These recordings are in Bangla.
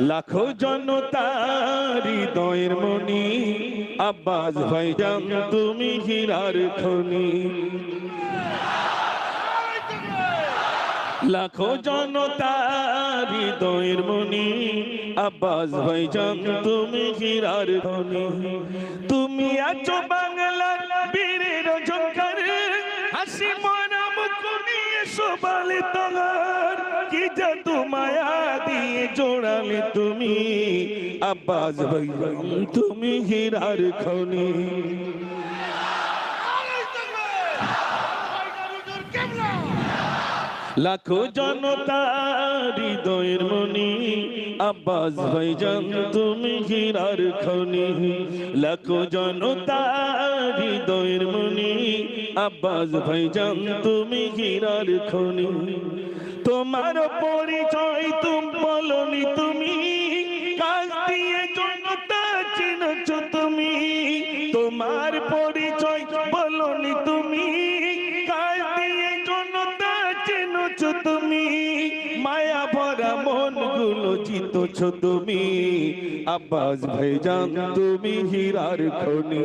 লাখো জনতার হৃদয়ের মনি আব্বাস ভাইজান তুমি হীরার খনি। লাখো জনতার হৃদয়ের মনি আব্বাস ভাইজান তুমি হীরার খনি। তুমি আছো বাংলার বীরের ঝঙ্কার হাসি মরা মুখ নিয়ে সবালে তোমার কি জাদু দিয়ে জোড়ালে তুমি? আব্বাস ভাইজান তুমি হীরার খনি। লাখো জনতা হৃদয়ের মনি। আব্বাস ভাইজান তুমি হীরার খনি। লাখো জনতা হৃদয়ের মনি। আব্বাস ভাইজান তুমি হীরার খনি। তোমার পরিচয় তুম বলনি তুমি। কাজ দিয়ে জনতা চিনছ তুমি। তোমার পরিচয় বলনি তুমি। কাজ দিয়ে জনতা চিনছ তুমি। মায়া ভরা মনগুলো জিতছ তুমি। আব্বাস ভাইজান, তুমি হীরার খনি।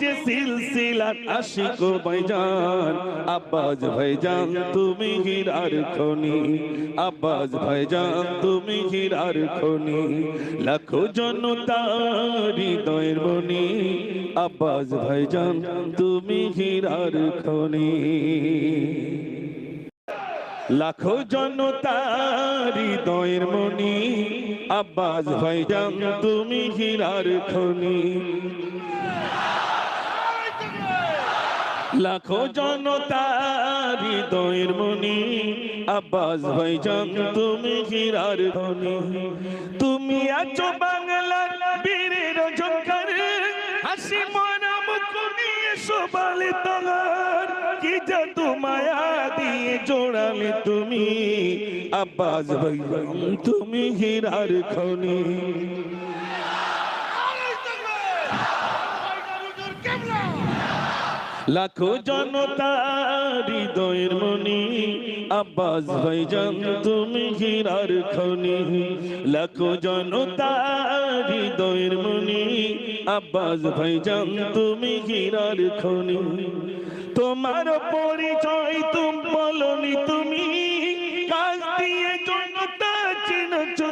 যে সিলসিলার আশিক ভাইজান। আব্বাস ভাইজান, তুমি হীরার খনি। আব্বাস ভাইজান, তুমি হীরার খনি। লাখো জনতা হৃদয়ের মনি আব্বাস ভাইজান, তুমি হীরার খনি। লাখো জনতা হৃদয়ের মনি। আব্বাস ভাইজান, তুমি হীরার খনি। লাখো জনতা হৃদয়ের মনি, আব্বাস ভাইজান তুমি হীরার খনি তুমি আছো বাংলার বীরের ঝঙ্কার হাসি মরা মুখ নিয়ে সবালে তোমার কি জাদু মায়া দিয়ে জোড়ালে তুমি, আব্বাস ভাইজান তুমি হীরার খনি লাখো জনতা হৃদয়ের মনি। আব্বাস ভাইজান, তুমি হীরার খনি। লাখো জনতা হৃদয়ের মনি। আব্বাস ভাইজান, তুমি হীরার খনি। তোমার পরিচয় তুম বলনি তুমি। কাজ দিয়ে জনতা চিনছ